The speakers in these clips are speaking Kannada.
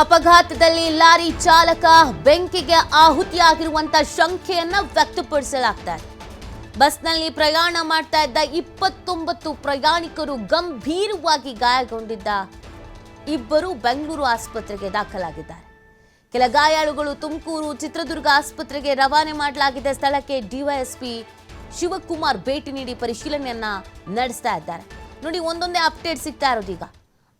ಅಪಘಾತದಲ್ಲಿ ಲಾರಿ ಚಾಲಕ ಬೆಂಕಿಗೆ ಆಹುತಿಯಾಗಿರುವಂತ ಶಂಕೆಯನ್ನ ವ್ಯಕ್ತಪಡಿಸಲಾಗ್ತಾ ಇದೆ. ಬಸ್ನಲ್ಲಿ ಪ್ರಯಾಣ ಮಾಡ್ತಾ ಇದ್ದ ಇಪ್ಪತ್ತೊಂಬತ್ತು ಪ್ರಯಾಣಿಕರು ಗಂಭೀರವಾಗಿ ಗಾಯಗೊಂಡಿದ್ದ ಇಬ್ಬರು ಬೆಂಗಳೂರು ಆಸ್ಪತ್ರೆಗೆ ದಾಖಲಾಗಿದ್ದಾರೆ. ಕೆಲ ಗಾಯಾಳುಗಳು ತುಮಕೂರು ಚಿತ್ರದುರ್ಗ ಆಸ್ಪತ್ರೆಗೆ ರವಾನೆ ಮಾಡಲಾಗಿದೆ ಸ್ಥಳಕ್ಕೆ ಡಿವೈಎಸ್ಪಿ ಶಿವಕುಮಾರ್ ಭೇಟಿ ನೀಡಿ ಪರಿಶೀಲನೆಯನ್ನ ನಡೆಸ್ತಾ ಇದ್ದಾರೆ. ನೋಡಿ, ಒಂದೊಂದೇ ಅಪ್ಡೇಟ್ ಸಿಗ್ತಾ ಇರೋದೀಗ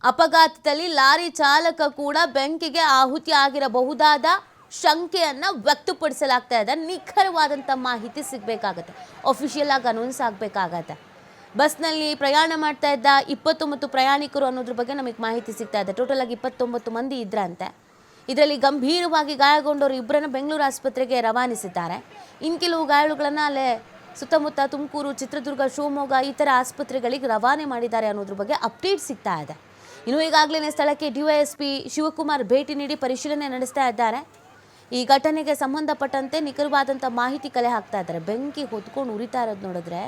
ಅಪಘಾತದಲ್ಲಿ ಲಾರಿ ಚಾಲಕ ಕೂಡ ಬೆಂಕಿಗೆ ಆಹುತಿ ಆಗಿರಬಹುದಾದ ಶಂಕೆಯನ್ನ ವ್ಯಕ್ತಪಡಿಸಲಾಗ್ತಾ ಇದೆ. ನಿಖರವಾದಂಥ ಮಾಹಿತಿ ಸಿಗಬೇಕಾಗತ್ತೆ. ಅಫಿಷಿಯಲ್ ಆಗಿ ಅನೌನ್ಸ್ ಆಗಬೇಕಾಗತ್ತೆ. ಬಸ್ನಲ್ಲಿ ಪ್ರಯಾಣ ಮಾಡ್ತಾ ಇದ್ದ ಇಪ್ಪತ್ತೊಂಬತ್ತು ಪ್ರಯಾಣಿಕರು ಅನ್ನೋದ್ರ ಬಗ್ಗೆ ನಮಗೆ ಮಾಹಿತಿ ಸಿಗ್ತಾ ಇದೆ. ಟೋಟಲ್ ಆಗಿ ಇಪ್ಪತ್ತೊಂಬತ್ತು ಮಂದಿ ಇದ್ರಂತೆ. ಇದರಲ್ಲಿ ಗಂಭೀರವಾಗಿ ಗಾಯಗೊಂಡವರು ಇಬ್ಬರನ್ನ ಬೆಂಗಳೂರು ಆಸ್ಪತ್ರೆಗೆ ರವಾನಿಸಿದ್ದಾರೆ. ಇನ್ನು ಕೆಲವು ಗಾಯಾಳುಗಳನ್ನು ಅಲ್ಲೇ ಸುತ್ತಮುತ್ತ ತುಮಕೂರು, ಚಿತ್ರದುರ್ಗ, ಶಿವಮೊಗ್ಗ ಈ ಥರ ಆಸ್ಪತ್ರೆಗಳಿಗೆ ರವಾನೆ ಮಾಡಿದ್ದಾರೆ ಅನ್ನೋದ್ರ ಬಗ್ಗೆ ಅಪ್ಡೇಟ್ ಸಿಗ್ತಾ ಇದೆ. ಇನ್ನು ಈಗಾಗಲೇ ಸ್ಥಳಕ್ಕೆ ಡಿವೈಎಸ್ಪಿ ಶಿವಕುಮಾರ್ ಭೇಟಿ ನೀಡಿ ಪರಿಶೀಲನೆ ನಡೆಸ್ತಾ ಇದ್ದಾರೆ. ಈ ಘಟನೆಗೆ ಸಂಬಂಧಪಟ್ಟಂತೆ ನಿಖರವಾದಂಥ ಮಾಹಿತಿ ಕಲೆ ಹಾಕ್ತಾ ಇದ್ದಾರೆ. ಬೆಂಕಿ ಹೊತ್ಕೊಂಡು ಉರಿತಾ ಇರೋದು ನೋಡಿದ್ರೆ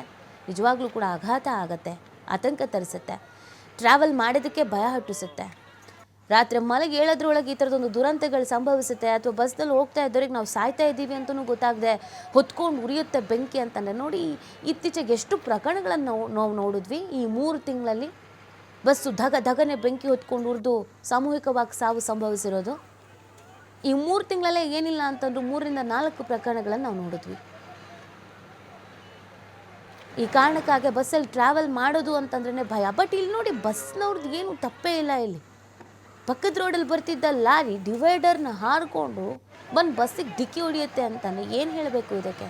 ನಿಜವಾಗ್ಲೂ ಕೂಡ ಆಘಾತ ಆಗತ್ತೆ, ಆತಂಕ ತರಿಸುತ್ತೆ ಟ್ರಾವೆಲ್ ಮಾಡೋದಕ್ಕೆ ಭಯ ಹುಟ್ಟಿಸುತ್ತೆ. ರಾತ್ರಿ ಮಲಗಿ ಹೇಳೋದ್ರೊಳಗೆ ಈ ಥರದೊಂದು ದುರಂತಗಳು ಸಂಭವಿಸುತ್ತೆ. ಅಥವಾ ಬಸ್ನಲ್ಲಿ ಹೋಗ್ತಾ ಇದ್ದವ್ರಿಗೆ ನಾವು ಸಾಯ್ತಾ ಇದ್ದೀವಿ ಅಂತಲೂ ಗೊತ್ತಾಗದೆ ಹೊತ್ಕೊಂಡು ಉರಿಯುತ್ತೆ ಬೆಂಕಿ ಅಂತಂದರೆ ನೋಡಿ, ಇತ್ತೀಚೆಗೆ ಎಷ್ಟು ಪ್ರಕರಣಗಳನ್ನು ನಾವು ನಾವು ನೋಡಿದ್ವಿ. ಈ ಮೂರು ತಿಂಗಳಲ್ಲಿ ಬಸ್ಸು ಧಗ ಧಗನೆ ಬೆಂಕಿ ಹೊತ್ಕೊಂಡು ಉರಿದು ಸಾಮೂಹಿಕವಾಗಿ ಸಾವು ಸಂಭವಿಸಿರೋದು. ಈ ಮೂರು ತಿಂಗಳಲ್ಲೇ ಏನಿಲ್ಲ ಅಂತಂದ್ರು ಮೂರರಿಂದ ನಾಲ್ಕು ಪ್ರಕರಣಗಳನ್ನು ನಾವು ನೋಡಿದ್ವಿ. ಈ ಕಾರಣಕ್ಕಾಗಿ ಬಸ್ಸಲ್ಲಿ ಟ್ರಾವೆಲ್ ಮಾಡೋದು ಅಂತಂದ್ರೆ ಭಯ. ಬಟ್ ಇಲ್ಲಿ ನೋಡಿ ಬಸ್ನವ್ರದ್ದು ಏನು ತಪ್ಪೇ ಇಲ್ಲ ಇಲ್ಲಿ. ಪಕ್ಕದ ರೋಡಲ್ಲಿ ಬರ್ತಿದ್ದ ಲಾರಿ ಡಿವೈಡರ್ನ ಹಾರಿಕೊಂಡು ಬಂದು ಬಸ್ಸಿಗೆ ಡಿಕ್ಕಿ ಹೊಡಿಯುತ್ತೆ ಅಂತಾನೆ ಏನು ಹೇಳಬೇಕು ಇದಕ್ಕೆ?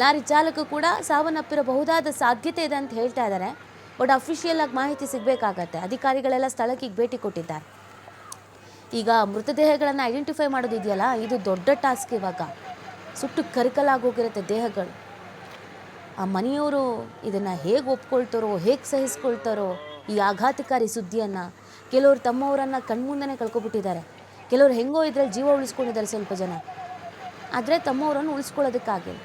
ಲಾರಿ ಚಾಲಕ ಕೂಡ ಸಾವನ್ನಪ್ಪಿರಬಹುದಾದ ಸಾಧ್ಯತೆ ಇದೆ ಅಂತ ಹೇಳ್ತಾ ಇದ್ದಾರೆ ಬಟ್ ಅಫಿಷಿಯಲ್ ಆಗಿ ಮಾಹಿತಿ ಸಿಗಬೇಕಾಗತ್ತೆ. ಅಧಿಕಾರಿಗಳೆಲ್ಲ ಸ್ಥಳಕ್ಕೆ ಈಗ ಭೇಟಿ ಕೊಟ್ಟಿದ್ದಾರೆ. ಈಗ ಮೃತದೇಹಗಳನ್ನು ಐಡೆಂಟಿಫೈ ಮಾಡೋದಿದೆಯಲ್ಲ ಇದು ದೊಡ್ಡ ಟಾಸ್ಕ್ ಇವಾಗ. ಸುಟ್ಟು ಕರಿಕಲಾಗೋಗಿರುತ್ತೆ ದೇಹಗಳು. ಆ ಮನೆಯವರು ಇದನ್ನು ಹೇಗೆ ಒಪ್ಕೊಳ್ತಾರೋ, ಹೇಗೆ ಸಹಿಸ್ಕೊಳ್ತಾರೋ, ಈ ಆಘಾತಕಾರಿ ಸುದ್ದಿಯನ್ನು ಕೆಲವರು ತಮ್ಮವರನ್ನು ಕಣ್ಮುಂದನೇ ಕಳ್ಕೊಬಿಟ್ಟಿದ್ದಾರೆ. ಕೆಲವರು ಹೆಂಗೋ ಇದ್ರಲ್ಲಿ ಜೀವ ಉಳಿಸ್ಕೊಂಡಿದ್ದಾರೆ ಸ್ವಲ್ಪ ಜನ. ಆದರೆ ತಮ್ಮವರನ್ನು ಉಳಿಸ್ಕೊಳ್ಳೋದಕ್ಕಾಗಿಲ್ಲ.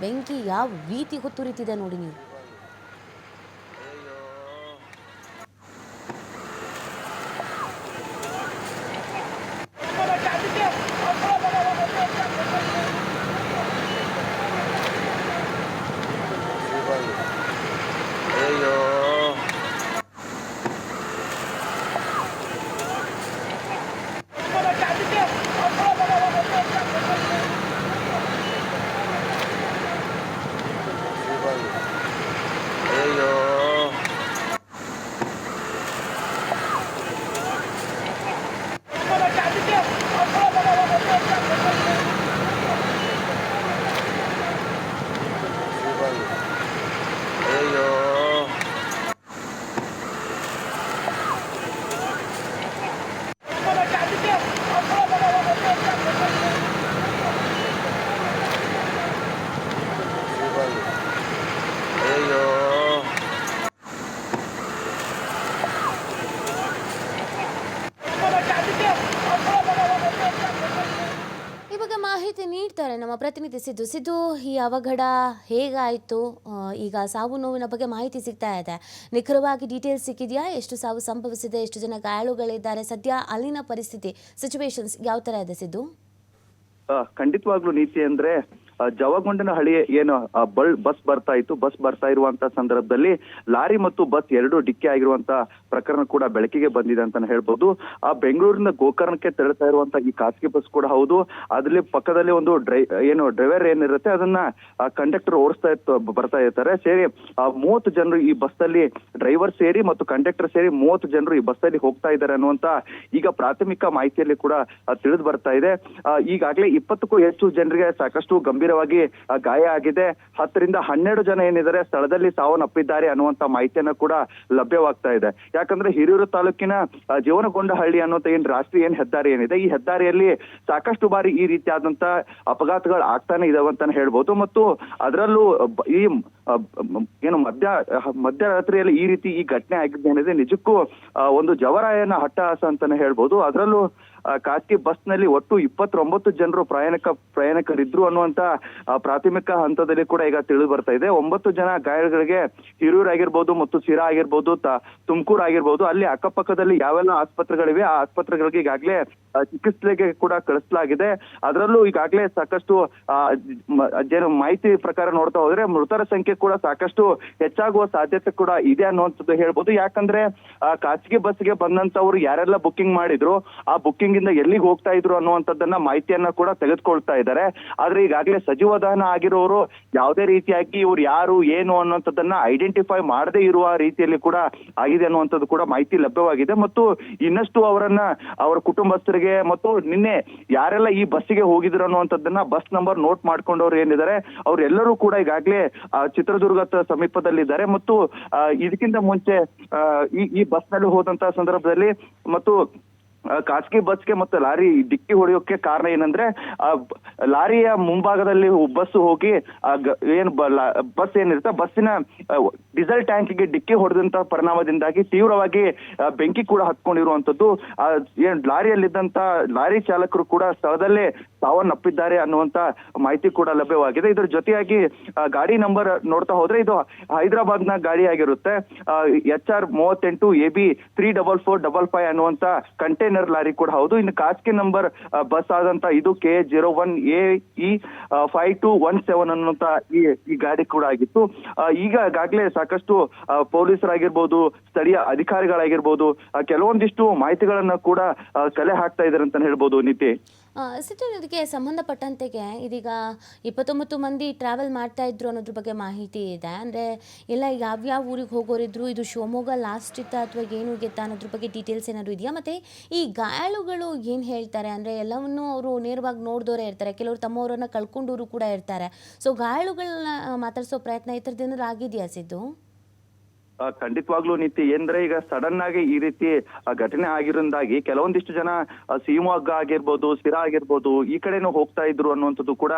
ಬೆಂಕಿ ಯಾವ ರೀತಿ ಹೊತ್ತುರಿತಿದೆ ನೋಡಿ ನೀವು. Ayo. ನಮ್ಮ ಪ್ರತಿನಿಧಿ ಸಿದ್ದು. ಸಿದ್ದು, ಈ ಅವಘಡ ಹೇಗಾಯಿತು? ಈಗ ಸಾವು ನೋವಿನ ಬಗ್ಗೆ ಮಾಹಿತಿ ಸಿಗ್ತಾ ಇದೆ. ನಿಖರವಾಗಿ ಡೀಟೇಲ್ಸ್ ಸಿಕ್ಕಿದೆಯಾ? ಎಷ್ಟು ಸಾವು ಸಂಭವಿಸಿದೆ? ಎಷ್ಟು ಜನ ಗಾಯಾಳುಗಳಿದ್ದಾರೆ? ಸದ್ಯ ಅಲ್ಲಿನ ಪರಿಸ್ಥಿತಿ ಸಿಚುವೇಶನ್ಸ್ ಯಾವ ಥರ ಇದೆ ಸಿದ್ದು? ಖಂಡಿತವಾಗ್ಲೂ ನೀತಿ ಅಂದ್ರೆ ಜವಗೊಂಡನಹಳ್ಳಿ ಏನು ಬಲ್, ಬಸ್ ಬರ್ತಾ ಇತ್ತು. ಬಸ್ ಬರ್ತಾ ಇರುವಂತ ಸಂದರ್ಭದಲ್ಲಿ ಲಾರಿ ಮತ್ತು ಬಸ್ ಎರಡು ಡಿಕ್ಕಿ ಆಗಿರುವಂತ ಪ್ರಕರಣ ಕೂಡ ಬೆಳಕಿಗೆ ಬಂದಿದೆ ಅಂತಾನೆ ಹೇಳ್ಬೋದು. ಆ, ಬೆಂಗಳೂರಿನ ಗೋಕರ್ಣಕ್ಕೆ ತೆರಳ್ತಾ ಇರುವಂತ ಈ ಖಾಸಗಿ ಬಸ್ ಕೂಡ ಹೌದು. ಅದ್ರಲ್ಲಿ ಪಕ್ಕದಲ್ಲಿ ಒಂದು ಡ್ರೈ, ಏನು, ಡ್ರೈವರ್ ಏನಿರುತ್ತೆ, ಅದನ್ನ ಕಂಡಕ್ಟರ್ ಓಡಿಸ್ತಾ ಇತ್ತು ಬರ್ತಾ ಇರ್ತಾರೆ. ಸೇರಿ, ಆ, ಮೂವತ್ತು ಜನರು ಈ ಬಸ್ ಅಲ್ಲಿ ಡ್ರೈವರ್ ಸೇರಿ ಮತ್ತು ಕಂಡಕ್ಟರ್ ಸೇರಿ ಮೂವತ್ತು ಜನರು ಈ ಬಸ್ ಅಲ್ಲಿ ಹೋಗ್ತಾ ಇದ್ದಾರೆ ಅನ್ನುವಂತ ಈಗ ಪ್ರಾಥಮಿಕ ಮಾಹಿತಿಯಲ್ಲಿ ಕೂಡ ತಿಳಿದು ಬರ್ತಾ ಇದೆ. ಈಗಾಗಲೇ ಇಪ್ಪತ್ತಕ್ಕೂ ಹೆಚ್ಚು ಜನರಿಗೆ ಸಾಕಷ್ಟು ಗಂಭೀರವಾಗಿ ಗಾಯ ಆಗಿದೆ. ಹತ್ತರಿಂದ ಹನ್ನೆರಡು ಜನ ಏನಿದ್ದಾರೆ, ಸ್ಥಳದಲ್ಲಿ ಸಾವನ್ನಪ್ಪಿದ್ದಾರೆ ಅನ್ನುವಂತ ಮಾಹಿತಿಯನ್ನು ಕೂಡ ಲಭ್ಯವಾಗ್ತಾ ಇದೆ. ಯಾಕಂದ್ರೆ ಹಿರಿಯೂರು ತಾಲೂಕಿನ ಜೀವನಗೊಂಡಹಳ್ಳಿ ಅನ್ನುವಂತ ಏನ್ ರಾಷ್ಟ್ರೀಯ ಏನ್ ಹೆದ್ದಾರಿ ಏನಿದೆ, ಈ ಹೆದ್ದಾರಿಯಲ್ಲಿ ಸಾಕಷ್ಟು ಬಾರಿ ಈ ರೀತಿಯಾದಂತ ಅಪಘಾತಗಳು ಆಗ್ತಾನೆ ಇದಾವೆ ಅಂತಾನೆ ಹೇಳ್ಬೋದು. ಮತ್ತು ಅದರಲ್ಲೂ ಈ ಏನು ಮಧ್ಯ ಮಧ್ಯರಾತ್ರಿಯಲ್ಲಿ ಈ ರೀತಿ ಈ ಘಟನೆ ಆಗಿದ್ದೇನಿದೆ, ನಿಜಕ್ಕೂ ಒಂದು ಜವರಾಯನ ಹಟ್ಟಹಾಸ ಅಂತಾನೆ ಹೇಳ್ಬೋದು. ಅದರಲ್ಲೂ ಖಾಸಗಿ ಬಸ್ನಲ್ಲಿ ಒಟ್ಟು ಇಪ್ಪತ್ತೊಂಬತ್ತು ಜನರು ಪ್ರಯಾಣಿಕ, ಪ್ರಯಾಣಿಕರಿದ್ರು ಅನ್ನುವಂತ ಪ್ರಾಥಮಿಕ ಹಂತದಲ್ಲಿ ಕೂಡ ಈಗ ತಿಳಿದು ಬರ್ತಾ ಇದೆ. ಒಂಬತ್ತು ಜನ ಗಾಯಗಳಿಗೆ ಹಿರಿಯೂರ್ ಆಗಿರ್ಬೋದು ಮತ್ತು ಸಿರಾ ಆಗಿರ್ಬೋದು ತುಮಕೂರು ಆಗಿರ್ಬೋದು, ಅಲ್ಲಿ ಅಕ್ಕಪಕ್ಕದಲ್ಲಿ ಯಾವೆಲ್ಲ ಆಸ್ಪತ್ರೆಗಳಿವೆ, ಆ ಆಸ್ಪತ್ರೆಗಳಿಗೆ ಈಗಾಗಲೇ ಚಿಕಿತ್ಸೆಗೆ ಕೂಡ ಕಳಿಸಲಾಗಿದೆ. ಅದರಲ್ಲೂ ಈಗಾಗಲೇ ಸಾಕಷ್ಟು ಜನ ಮಾಹಿತಿ ಪ್ರಕಾರ ನೋಡ್ತಾ ಹೋದ್ರೆ ಮೃತರ ಸಂಖ್ಯೆ ಕೂಡ ಸಾಕಷ್ಟು ಹೆಚ್ಚಾಗುವ ಸಾಧ್ಯತೆ ಕೂಡ ಇದೆ ಅನ್ನುವಂಥದ್ದು ಹೇಳ್ಬೋದು. ಯಾಕಂದ್ರೆ ಖಾಸಗಿ ಬಸ್ಗೆ ಬಂದಂತವ್ರು ಯಾರೆಲ್ಲ ಬುಕ್ಕಿಂಗ್ ಮಾಡಿದ್ರು, ಆ ಬುಕ್ಕಿಂಗ್ ಇಂದ ಎಲ್ಲಿಗೆ ಹೋಗ್ತಾ ಇದ್ರು ಅನ್ನುವಂಥದ್ದನ್ನ ಮಾಹಿತಿಯನ್ನ ಕೂಡ ತೆಗೆದುಕೊಳ್ತಾ ಇದ್ದಾರೆ. ಆದ್ರೆ ಈಗಾಗಲೇ ಸಚಿವ ದಹನ ಆಗಿರೋರು ಯಾವುದೇ ರೀತಿಯಾಗಿ ಇವ್ರು ಯಾರು, ಏನು ಅನ್ನುವಂಥದ್ದನ್ನ ಐಡೆಂಟಿಫೈ ಮಾಡದೇ ಇರುವ ರೀತಿಯಲ್ಲಿ ಕೂಡ ಆಗಿದೆ ಅನ್ನುವಂಥದ್ದು ಕೂಡ ಮಾಹಿತಿ ಲಭ್ಯವಾಗಿದೆ. ಮತ್ತು ಇನ್ನಷ್ಟು ಅವರನ್ನ, ಅವರ ಕುಟುಂಬಸ್ಥರಿಗೆ ಮತ್ತು ನಿನ್ನೆ ಯಾರೆಲ್ಲ ಈ ಬಸ್ಸಿಗೆ ಹೋಗಿದ್ರು ಅನ್ನುವಂಥದ್ದನ್ನ ಬಸ್ ನಂಬರ್ ನೋಟ್ ಮಾಡ್ಕೊಂಡವ್ರು ಏನಿದ್ದಾರೆ, ಅವರೆಲ್ಲರೂ ಕೂಡ ಈಗಾಗಲೇ ಚಿತ್ರದುರ್ಗದ ಸಮೀಪದಲ್ಲಿದ್ದಾರೆ. ಮತ್ತು ಇದಕ್ಕಿಂತ ಮುಂಚೆ ಈ ಬಸ್ನಲ್ಲಿ ಹೋದಂತ ಸಂದರ್ಭದಲ್ಲಿ ಮತ್ತು ಖಾಸಗಿ ಬಸ್ಗೆ ಮತ್ತು ಲಾರಿ ಡಿಕ್ಕಿ ಹೊಡೆಯೋಕೆ ಕಾರಣ ಏನಂದ್ರೆ, ಆ, ಲಾರಿಯ ಮುಂಭಾಗದಲ್ಲಿ ಬಸ್ ಹೋಗಿ ಏನ್ ಬಸ್ ಏನಿರುತ್ತೆ, ಬಸ್ಸಿನ ಡೀಸೆಲ್ ಟ್ಯಾಂಕಿಗೆ ಡಿಕ್ಕಿ ಹೊಡೆದಂತ ಪರಿಣಾಮದಿಂದಾಗಿ ತೀವ್ರವಾಗಿ ಬೆಂಕಿ ಕೂಡ ಹತ್ಕೊಂಡಿರುವಂತದ್ದು ಏನ್ ಲಾರಿಯಲ್ಲಿದ್ದಂತ ಲಾರಿ ಚಾಲಕರು ಕೂಡ ಸ್ಥಳದಲ್ಲೇ ಸಾವನ್ನಪ್ಪಿದ್ದಾರೆ ಅನ್ನುವಂತ ಮಾಹಿತಿ ಕೂಡ ಲಭ್ಯವಾಗಿದೆ. ಇದ್ರ ಜೊತೆಯಾಗಿ ಗಾಡಿ ನಂಬರ್ ನೋಡ್ತಾ ಹೋದ್ರೆ ಇದು ಹೈದರಾಬಾದ್ನ ಗಾಡಿ ಆಗಿರುತ್ತೆ. ಎಚ್ ಆರ್ ಮೂವತ್ತೆಂಟು A B three double four double five ಅನ್ನುವಂತ ಕಂಟೈನರ್ ಲಾರಿ ಕೂಡ ಹೌದು. ಇನ್ನು ಖಾಸಗಿ ನಂಬರ್ ಬಸ್ ಆದಂತ ಇದು K zero one A E five two one seven ಅನ್ನುವಂತ ಈ ಗಾಡಿ ಕೂಡ ಆಗಿತ್ತು. ಈಗ ಈಗಾಗಲೇ ಸಾಕಷ್ಟು ಪೊಲೀಸರಾಗಿರ್ಬೋದು, ಸ್ಥಳೀಯ ಅಧಿಕಾರಿಗಳಾಗಿರ್ಬೋದು ಕೆಲವೊಂದಿಷ್ಟು ಮಾಹಿತಿಗಳನ್ನ ಕೂಡ ಕಲೆ ಹಾಕ್ತಾ ಇದಾರೆ ಅಂತ ಹೇಳ್ಬೋದು ನೀತಿ. ಇದಕ್ಕೆ ಸಂಬಂಧಪಟ್ಟಂತೆಗೆ ಇದೀಗ ಇಪ್ಪತ್ತೊಂಬತ್ತು ಮಂದಿ ಟ್ರಾವೆಲ್ ಮಾಡ್ತಾ ಇದ್ರು ಅನ್ನೋದ್ರ ಬಗ್ಗೆ ಮಾಹಿತಿ ಇದೆ. ಅಂದರೆ ಎಲ್ಲ ಯಾವ್ಯಾವ ಊರಿಗೆ ಹೋಗೋರಿದ್ರು ಇದು ಶಿವಮೊಗ್ಗ ಲಾಸ್ಟ್ ಇತ್ತ ಅಥವಾ ಏನು ಗೆತ್ತಾ ಅನ್ನೋದ್ರ ಬಗ್ಗೆ ಡೀಟೇಲ್ಸ್ ಏನಾದ್ರು ಇದೆಯಾ? ಮತ್ತು ಈ ಗಾಯಾಳುಗಳು ಏನು ಹೇಳ್ತಾರೆ? ಅಂದರೆ ಎಲ್ಲವನ್ನೂ ಅವರು ನೇರವಾಗಿ ನೋಡಿದವರೇ ಇರ್ತಾರೆ. ಕೆಲವರು ತಮ್ಮವರನ್ನು ಕಳ್ಕೊಂಡವರು ಕೂಡ ಇರ್ತಾರೆ. ಸೊ ಗಾಯಾಳುಗಳನ್ನ ಮಾತಾಡಿಸೋ ಪ್ರಯತ್ನ ಈ ಥರದ್ದು ಏನಾದ್ರು ಆಗಿದೆಯಾ ಸಿದ್ದು? ಖಂಡಿತವಾಗ್ಲೂ ನೀತಿ ಅಂದ್ರೆ ಈಗ ಸಡನ್ ಆಗಿ ಈ ರೀತಿ ಘಟನೆ ಆಗಿರೋದಾಗಿ ಕೆಲವೊಂದಿಷ್ಟು ಜನ ಶಿವಮೊಗ್ಗ ಆಗಿರ್ಬೋದು ಸಿರಾ ಆಗಿರ್ಬೋದು, ಈ ಕಡೆನೂ ಹೋಗ್ತಾ ಇದ್ರು ಅನ್ನುವಂಥದ್ದು ಕೂಡ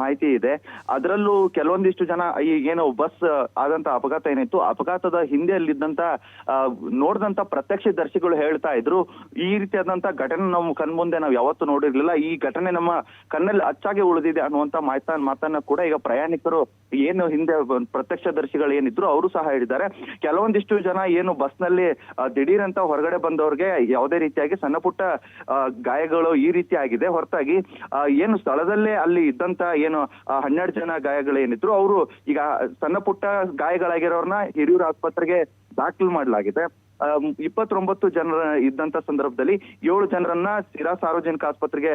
ಮಾಹಿತಿ ಇದೆ. ಅದರಲ್ಲೂ ಕೆಲವೊಂದಿಷ್ಟು ಜನ, ಈ, ಏನು ಬಸ್ ಆದಂತ ಅಪಘಾತ ಏನಿತ್ತು, ಅಪಘಾತದ ಹಿಂದೆ ಅಲ್ಲಿದ್ದಂತ ನೋಡಿದಂತ ಪ್ರತ್ಯಕ್ಷ ದರ್ಶಿಗಳು ಹೇಳ್ತಾ ಇದ್ರು. ಈ ರೀತಿಯಾದಂತ ಘಟನೆ ನಾವು ಕಣ್ಮುಂದೆ ನಾವು ಯಾವತ್ತೂ ನೋಡಿರ್ಲಿಲ್ಲ. ಈ ಘಟನೆ ನಮ್ಮ ಕಣ್ಣಲ್ಲಿ ಅಚ್ಚಾಗಿ ಉಳಿದಿದೆ ಅನ್ನುವಂತ ಮಾತಾ ಮಾತನ್ನ ಕೂಡ ಈಗ ಪ್ರಯಾಣಿಕರು, ಏನು ಹಿಂದೆ, ಪ್ರತ್ಯಕ್ಷ ಪ್ರತ್ಯಕ್ಷದರ್ಶಿಗಳು ಏನಿದ್ರು, ಅವರು ಸಹ ಹೇಳಿದ್ದಾರೆ. ಕೆಲವೊಂದಿಷ್ಟು ಜನ ಏನು ಬಸ್ನಲ್ಲಿ ಅಂತ ಹೊರಗಡೆ ಬಂದವ್ರಿಗೆ ಯಾವುದೇ ರೀತಿಯಾಗಿ ಸಣ್ಣ ಪುಟ್ಟ ಗಾಯಗಳು ಈ ರೀತಿ ಆಗಿದೆ. ಹೊರತಾಗಿ ಏನು ಸ್ಥಳದಲ್ಲೇ ಅಲ್ಲಿ ಇದ್ದಂತ ಏನು ಹನ್ನೆರಡು ಜನ ಗಾಯಗಳೇನಿದ್ರು, ಅವರು ಈಗ ಸಣ್ಣ ಪುಟ್ಟ ಗಾಯಗಳಾಗಿರೋರ್ನ ಹಿರಿಯೂರು ಆಸ್ಪತ್ರೆಗೆ ದಾಖಲು ಮಾಡಲಾಗಿದೆ. ಇಪ್ಪತ್ತೊಂಬತ್ತು ಜನರ ಇದ್ದಂತ ಸಂದರ್ಭದಲ್ಲಿ ಏಳು ಜನರನ್ನ ಸಿರಾ ಸಾರ್ವಜನಿಕ ಆಸ್ಪತ್ರೆಗೆ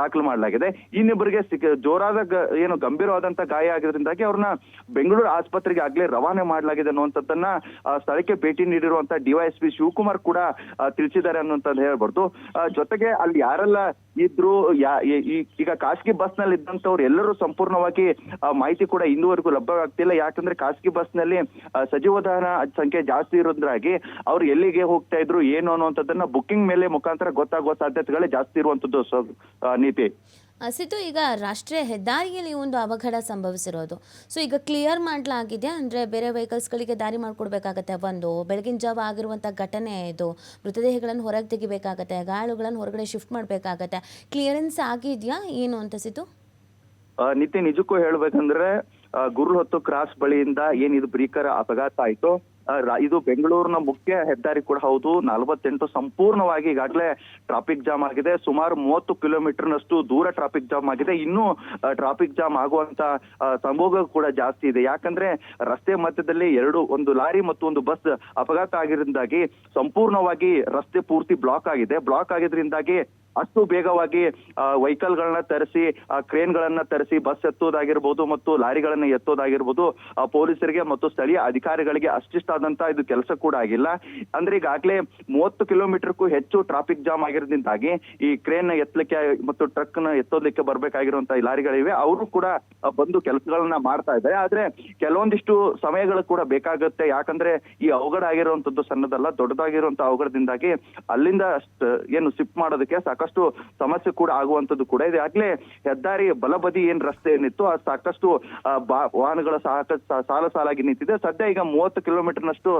ದಾಖಲು ಮಾಡಲಾಗಿದೆ. ಇನ್ನಿಬ್ಬರಿಗೆ ಜೋರಾದ ಏನು ಗಂಭೀರವಾದಂತ ಗಾಯ ಆಗಿದ್ರಿಂದಾಗಿ ಅವ್ರನ್ನ ಬೆಂಗಳೂರು ಆಸ್ಪತ್ರೆಗೆ ಆಗ್ಲೇ ರವಾನೆ ಮಾಡಲಾಗಿದೆ ಅನ್ನುವಂಥದ್ದನ್ನ ಸ್ಥಳಕ್ಕೆ ಭೇಟಿ ನೀಡಿರುವಂತ ಡಿವೈಎಸ್ಪಿ ಶಿವಕುಮಾರ್ ಕೂಡ ತಿಳಿಸಿದ್ದಾರೆ ಅನ್ನುವಂಥದ್ದು ಹೇಳ್ಬಾರ್ದು. ಜೊತೆಗೆ ಅಲ್ಲಿ ಯಾರೆಲ್ಲ ಇದ್ರು ಈಗ ಖಾಸಗಿ ಬಸ್ನಲ್ಲಿ ಇದ್ದಂತವ್ರು ಎಲ್ಲರೂ ಸಂಪೂರ್ಣವಾಗಿ ಮಾಹಿತಿ ಕೂಡ ಇಂದುವರೆಗೂ ಲಭ್ಯವಾಗ್ತಿಲ್ಲ. ಯಾಕಂದ್ರೆ ಖಾಸಗಿ ಬಸ್ನಲ್ಲಿ ಸಜೀವ ಸಂಖ್ಯೆ ಜಾಸ್ತಿ ಇರೋದ್ರಾಗಿ ಅವ್ರು ಎಲ್ಲಿಗೆ ಹೋಗ್ತಾ ಇದ್ರು, ಏನು ಅನ್ನುವಂಥದ್ದನ್ನ ಬುಕ್ಕಿಂಗ್ ಮೇಲೆ ಮುಖಾಂತರ ಗೊತ್ತಾಗುವ ಸಾಧ್ಯತೆಗಳೇ ಜಾಸ್ತಿ ಇರುವಂತದ್ದು ನೀತಿ. ಸಿದ್ದು ಈಗ ರಾಷ್ಟ್ರೀಯ ಹೆದ್ದಾರಿಯಲ್ಲಿ ಒಂದು ಅವಘಡ ಸಂಭವಿಸಿರೋದು. ಸೊ ಈಗ ಕ್ಲಿಯರ್ ಮಾಡಲಾಗಿದೆ ಅಂದರೆ ಬೇರೆ ವೆಹಿಕಲ್ಸ್ಗಳಿಗೆ ದಾರಿ ಮಾಡಿಕೊಡ್ಬೇಕಾಗತ್ತೆ. ಒಂದು ಬೆಳಗಿನ ಜಾವ ಆಗಿರುವಂಥ ಘಟನೆ ಇದು. ಮೃತದೇಹಗಳನ್ನು ಹೊರಗೆ ತೆಗಿಬೇಕಾಗತ್ತೆ. ಗಾಯಾಳುಗಳನ್ನು ಹೊರಗಡೆ ಶಿಫ್ಟ್ ಮಾಡಬೇಕಾಗತ್ತೆ. ಕ್ಲಿಯರೆನ್ಸ್ ಆಗಿದೆಯಾ ಏನು ಅಂತ ಸಿದ್ದು? ನಿತ್ಯ ನಿಜಕ್ಕೂ ಹೇಳ್ಬೇಕಂದ್ರೆ ಆ, ಗುರುಲ್ ಹೊತ್ತು ಕ್ರಾಸ್ ಬಳಿಯಿಂದ ಏನಿದು ಭೀಕರ ಅಪಘಾತ ಆಯ್ತು. ಇದು ಬೆಂಗಳೂರಿನ ಮುಖ್ಯ ಹೆದ್ದಾರಿ ಕೂಡ ಹೌದು. ನಲವತ್ತೆಂಟು ಸಂಪೂರ್ಣವಾಗಿ ಈಗಾಗಲೇ ಟ್ರಾಫಿಕ್ ಜಾಮ್ ಆಗಿದೆ. ಸುಮಾರು ಮೂವತ್ತು ಕಿಲೋಮೀಟರ್ನಷ್ಟು ದೂರ ಟ್ರಾಫಿಕ್ ಜಾಮ್ ಆಗಿದೆ. ಇನ್ನೂ ಟ್ರಾಫಿಕ್ ಜಾಮ್ ಆಗುವಂತ ಸಂಭೋಗ ಕೂಡ ಜಾಸ್ತಿ ಇದೆ. ಯಾಕಂದ್ರೆ ರಸ್ತೆ ಮಧ್ಯದಲ್ಲಿ ಎರಡು, ಒಂದು ಲಾರಿ ಮತ್ತು ಒಂದು ಬಸ್ ಅಪಘಾತ ಆಗಿರೋದ್ರಿಂದಾಗಿ ಸಂಪೂರ್ಣವಾಗಿ ರಸ್ತೆ ಪೂರ್ತಿ ಬ್ಲಾಕ್ ಆಗಿದೆ. ಬ್ಲಾಕ್ ಆಗಿದ್ರಿಂದಾಗಿ ಅಷ್ಟು ಬೇಗವಾಗಿ ವೆಹಿಕಲ್ ಗಳನ್ನ ತರಿಸಿ ಕ್ರೇನ್ ಗಳನ್ನ ತರಿಸಿ ಬಸ್ ಎತ್ತೋದಾಗಿರ್ಬೋದು ಮತ್ತು ಲಾರಿಗಳನ್ನ ಎತ್ತೋದಾಗಿರ್ಬೋದು ಪೊಲೀಸರಿಗೆ ಮತ್ತು ಸ್ಥಳೀಯ ಅಧಿಕಾರಿಗಳಿಗೆ ಅಷ್ಟಿಷ್ಟಾದಂತ ಇದು ಕೆಲಸ ಕೂಡ ಆಗಿಲ್ಲ. ಅಂದ್ರೆ ಈಗಾಗಲೇ ಮೂವತ್ತು ಕಿಲೋಮೀಟರ್ಗೂ ಹೆಚ್ಚು ಟ್ರಾಫಿಕ್ ಜಾಮ್ ಆಗಿರೋದ್ರಿಂದಾಗಿ ಈ ಕ್ರೇನ್ ಎತ್ತಲಿಕ್ಕೆ ಮತ್ತು ಟ್ರಕ್ನ ಎತ್ತೋದಕ್ಕೆ ಬರ್ಬೇಕಾಗಿರುವಂತಹ ಲಾರಿಗಳಿವೆ. ಅವರು ಕೂಡ ಬಂದು ಕೆಲಸಗಳನ್ನ ಮಾಡ್ತಾ ಇದ್ದಾರೆ. ಆದ್ರೆ ಕೆಲವೊಂದಿಷ್ಟು ಸಮಯಗಳು ಕೂಡ ಬೇಕಾಗುತ್ತೆ. ಯಾಕಂದ್ರೆ ಈ ಅವಘಡ ಆಗಿರುವಂತದ್ದು ಸಣ್ಣದಲ್ಲ ದೊಡ್ಡದಾಗಿರುವಂತ ಅವಘಡದಿಂದಾಗಿ ಅಲ್ಲಿಂದ ಏನು ಸಿಪ್ ಮಾಡೋದಕ್ಕೆ ಸಾಕಷ್ಟು ಸಮಸ್ಯೆ ಕೂಡ ಆಗುವಂತದ್ದು ಕೂಡ ಇದೆ. ಆಗ್ಲೇ ಹೆದ್ದಾರಿ ಬಲಬದಿ ಏನ್ ರಸ್ತೆ ಏನಿತ್ತು ಅದು ಸಾಕಷ್ಟು ವಾಹನಗಳ ಸಾಲ ಸಾಲಾಗಿ ನಿಂತಿದೆ. ಸದ್ಯ ಈಗ ಮೂವತ್ತು ಕಿಲೋಮೀಟರ್ನಷ್ಟು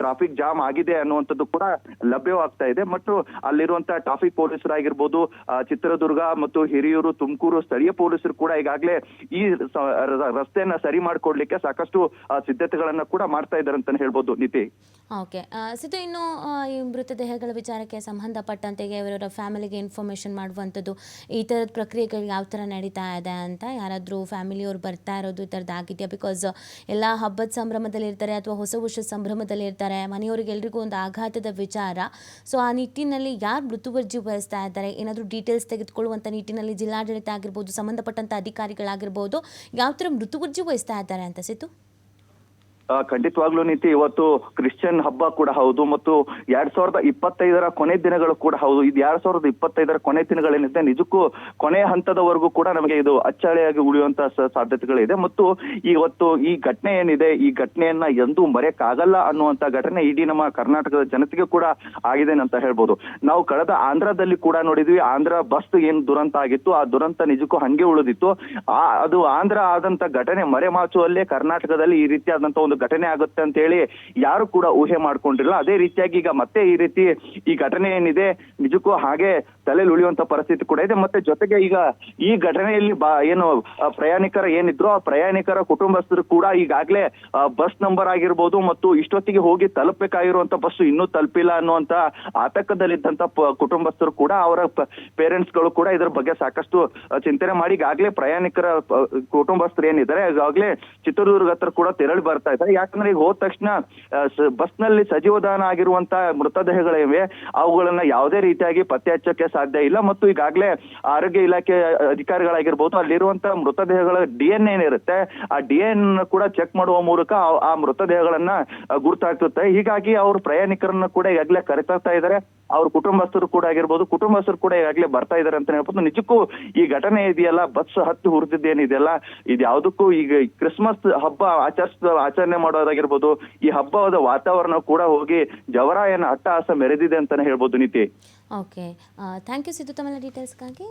ಟ್ರಾಫಿಕ್ ಜಾಮ್ ಆಗಿದೆ ಅನ್ನುವಂಥದ್ದು ಕೂಡ ಲಭ್ಯವಾಗ್ತಾ ಇದೆ. ಮತ್ತು ಅಲ್ಲಿರುವಂತಹ ಟ್ರಾಫಿಕ್ ಪೊಲೀಸರಾಗಿರ್ಬೋದು ಚಿತ್ರದುರ್ಗ ಮತ್ತು ಹಿರಿಯೂರು, ತುಮಕೂರು ಸ್ಥಳೀಯ ಪೊಲೀಸರು ಕೂಡ ಈಗಾಗಲೇ ಈ ರಸ್ತೆಯನ್ನ ಸರಿ ಮಾಡ್ಕೊಡ್ಲಿಕ್ಕೆ ಸಾಕಷ್ಟು ಸಿದ್ಧತೆಗಳನ್ನ ಕೂಡ ಮಾಡ್ತಾ ಇದ್ದಾರೆ ಅಂತಾನೆ ಹೇಳ್ಬೋದು ನಿತಿ. ಓಕೆ. ಸಿದ್ದು, ಇನ್ನು ಈ ಮೃತದೇಹಗಳ ವಿಚಾರಕ್ಕೆ ಸಂಬಂಧಪಟ್ಟಂತೆ ಇವರ ಫ್ಯಾಮಿಲಿಗೆ ಇನ್ಫಾರ್ಮೇಷನ್ ಮಾಡುವಂಥದ್ದು ಈ ಥರದ ಪ್ರಕ್ರಿಯೆಗಳು ಯಾವ ಥರ ನಡೀತಾ ಇದೆ ಅಂತ ಯಾರಾದರೂ ಫ್ಯಾಮಿಲಿಯವ್ರು ಬರ್ತಾ ಇರೋದು ಈ ಥರದ್ದು ಆಗಿದೆಯಾ? ಬಿಕಾಸ್ ಎಲ್ಲ ಹಬ್ಬದ ಸಂಭ್ರಮದಲ್ಲಿ ಇರ್ತಾರೆ ಅಥವಾ ಹೊಸ ವರ್ಷದ ಸಂಭ್ರಮದಲ್ಲಿ ಇರ್ತಾರೆ ಮನೆಯವ್ರಿಗೆ ಎಲ್ರಿಗೂ ಒಂದು ಆಘಾತದ ವಿಚಾರ. ಸೊ ಆ ನಿಟ್ಟಿನಲ್ಲಿ ಯಾರು ಮೃತುವರ್ಜಿ ವಹಿಸ್ತಾ ಇದ್ದಾರೆ? ಏನಾದರೂ ಡೀಟೇಲ್ಸ್ ತೆಗೆದುಕೊಳ್ಳುವಂಥ ನಿಟ್ಟಿನಲ್ಲಿ ಜಿಲ್ಲಾಡಳಿತ ಆಗಿರ್ಬೋದು ಸಂಬಂಧಪಟ್ಟಂಥ ಅಧಿಕಾರಿಗಳಾಗಿರ್ಬೋದು ಯಾವ ಥರ ಮೃತುವರ್ಜಿ ವಹಿಸ್ತಾ ಇದ್ದಾರೆ ಅಂತ ಆ, ಖಂಡಿತವಾಗ್ಲೂ ನೀತಿ, ಇವತ್ತು ಕ್ರಿಶ್ಚಿಯನ್ ಹಬ್ಬ ಕೂಡ ಹೌದು, ಮತ್ತು ಎರಡ್ ಸಾವಿರದ ಇಪ್ಪತ್ತೈದರ ಕೊನೆ ದಿನಗಳು ಕೂಡ ಹೌದು. ಇದು ಎರಡ್ ಸಾವಿರದ ಇಪ್ಪತ್ತೈದರ ಕೊನೆ ದಿನಗಳೇನಿದೆ, ನಿಜಕ್ಕೂ ಕೊನೆ ಹಂತದವರೆಗೂ ಕೂಡ ನಮಗೆ ಇದು ಅಚ್ಚಳಿಯಾಗಿ ಉಳಿಯುವಂತ ಸಾಧ್ಯತೆಗಳಿದೆ. ಮತ್ತು ಇವತ್ತು ಈ ಘಟನೆ ಏನಿದೆ, ಈ ಘಟನೆಯನ್ನ ಎಂದೂ ಮರೆಯಕ್ಕಾಗಲ್ಲ ಅನ್ನುವಂತ ಘಟನೆ ಇಡೀ ನಮ್ಮ ಕರ್ನಾಟಕದ ಜನತೆಗೆ ಕೂಡ ಆಗಿದೆ ಅಂತ ಹೇಳ್ಬೋದು. ನಾವು ಕಳೆದ ಆಂಧ್ರದಲ್ಲಿ ಕೂಡ ನೋಡಿದ್ವಿ, ಆಂಧ್ರ ಬಸ್ ಏನ್ ದುರಂತ ಆಗಿತ್ತು, ಆ ದುರಂತ ನಿಜಕ್ಕೂ ಹಂಗೆ ಉಳಿದಿತ್ತು. ಆ, ಅದು ಆಂಧ್ರ ಆದಂತ ಘಟನೆ ಮರೆಮಾಚುವಲ್ಲೇ ಕರ್ನಾಟಕದಲ್ಲಿ ಈ ರೀತಿಯಾದಂತ ಒಂದು ಘಟನೆ ಆಗುತ್ತೆ ಅಂತ ಹೇಳಿ ಯಾರು ಕೂಡ ಊಹೆ ಮಾಡ್ಕೊಂಡಿರಲ್ಲ ಅದೇ ರೀತಿಯಾಗಿ ಈಗ ಮತ್ತೆ ಈ ರೀತಿ ಈ ಘಟನೆ ಏನಿದೆ ನಿಜಕ್ಕೂ ಹಾಗೆ ತಲೆಯಲ್ಲಿ ಉಳಿಯುವಂತ ಪರಿಸ್ಥಿತಿ ಕೂಡ ಇದೆ. ಮತ್ತೆ ಜೊತೆಗೆ ಈಗ ಈ ಘಟನೆಯಲ್ಲಿ ಏನು ಪ್ರಯಾಣಿಕರ ಏನಿದ್ರು ಆ ಪ್ರಯಾಣಿಕರ ಕುಟುಂಬಸ್ಥರು ಕೂಡ ಈಗಾಗ್ಲೇ ಬಸ್ ನಂಬರ್ ಆಗಿರ್ಬೋದು ಮತ್ತು ಇಷ್ಟೊತ್ತಿಗೆ ಹೋಗಿ ತಲುಪಬೇಕಾಗಿರುವಂತ ಬಸ್ ಇನ್ನೂ ತಲುಪಿಲ್ಲ ಅನ್ನುವಂತ ಆತಂಕದಲ್ಲಿದ್ದಂತ ಕುಟುಂಬಸ್ಥರು ಕೂಡ ಅವರ ಪೇರೆಂಟ್ಸ್ಗಳು ಕೂಡ ಇದರ ಬಗ್ಗೆ ಸಾಕಷ್ಟು ಚಿಂತನೆ ಮಾಡಿ ಈಗಾಗಲೇ ಪ್ರಯಾಣಿಕರ ಕುಟುಂಬಸ್ಥರು ಏನಿದ್ದಾರೆ, ಈಗಾಗಲೇ ಚಿತ್ರದುರ್ಗ ಹತ್ರ ಕೂಡ ತೆರಳಿ ಬರ್ತಾ ಇದ್ದಾರೆ. ಯಾಕಂದ್ರೆ ಈಗ ಹೋದ ತಕ್ಷಣ ಬಸ್ನಲ್ಲಿ ಸಜೀವದಾನ ಆಗಿರುವಂತ ಮೃತದೇಹಗಳಿವೆ. ಅವುಗಳನ್ನ ಯಾವುದೇ ರೀತಿಯಾಗಿ ಪತ್ತೆ ಹಚ್ಚಕ್ಕೆ ಸಾಧ್ಯ ಇಲ್ಲ. ಮತ್ತು ಈಗಾಗಲೇ ಆರೋಗ್ಯ ಇಲಾಖೆ ಅಧಿಕಾರಿಗಳಾಗಿರ್ಬೋದು, ಅಲ್ಲಿರುವಂತ ಮೃತದೇಹಗಳ ಡಿ ಎನ್ ಏನಿರುತ್ತೆ, ಆ ಡಿ ಎನ್ ಕೂಡ ಚೆಕ್ ಮಾಡುವ ಮೂಲಕ ಆ- ಆ ಮೃತದೇಹಗಳನ್ನ ಗುರುತಾಗ್ತಿರುತ್ತೆ. ಹೀಗಾಗಿ ಅವ್ರ ಪ್ರಯಾಣಿಕರನ್ನ ಕೂಡ ಈಗಾಗಲೇ ಕರೆತರ್ತಾ ಇದ್ದಾರೆ. ಅವ್ರ ಕುಟುಂಬಸ್ಥರು ಕೂಡ ಆಗಿರ್ಬೋದು, ಕುಟುಂಬಸ್ಥರು ಕೂಡ ಈಗಾಗಲೇ ಬರ್ತಾ ಇದ್ದಾರೆ ಅಂತ ಹೇಳ್ಬೋದು. ನಿಜಕ್ಕೂ ಈ ಘಟನೆ ಇದೆಯಲ್ಲ, ಬಸ್ ಹತ್ತಿ ಹುರಿದಿದ್ದೇನಿದೆಯಲ್ಲ ಇದು ಯಾವುದಕ್ಕೂ ಈಗ ಕ್ರಿಸ್ಮಸ್ ಹಬ್ಬ ಆಚರಿಸ ಆಚರಣೆ ಮಾಡೋದಾಗಿರ್ಬೋದು, ಈ ಹಬ್ಬದ ವಾತಾವರಣ ಕೂಡ ಹೋಗಿ ಜವರಾಯನ ಅಟ್ಟಹಾಸ ಮೆರೆದಿದೆ ಅಂತಾನೆ ಹೇಳ್ಬೋದು ನೀತಿ. ಓಕೆ ಥ್ಯಾಂಕ್ ಯು ಸಿದ್ದು ತಮ್ಮ ಡೀಟೇಲ್ಸ್ಗಾಗಿ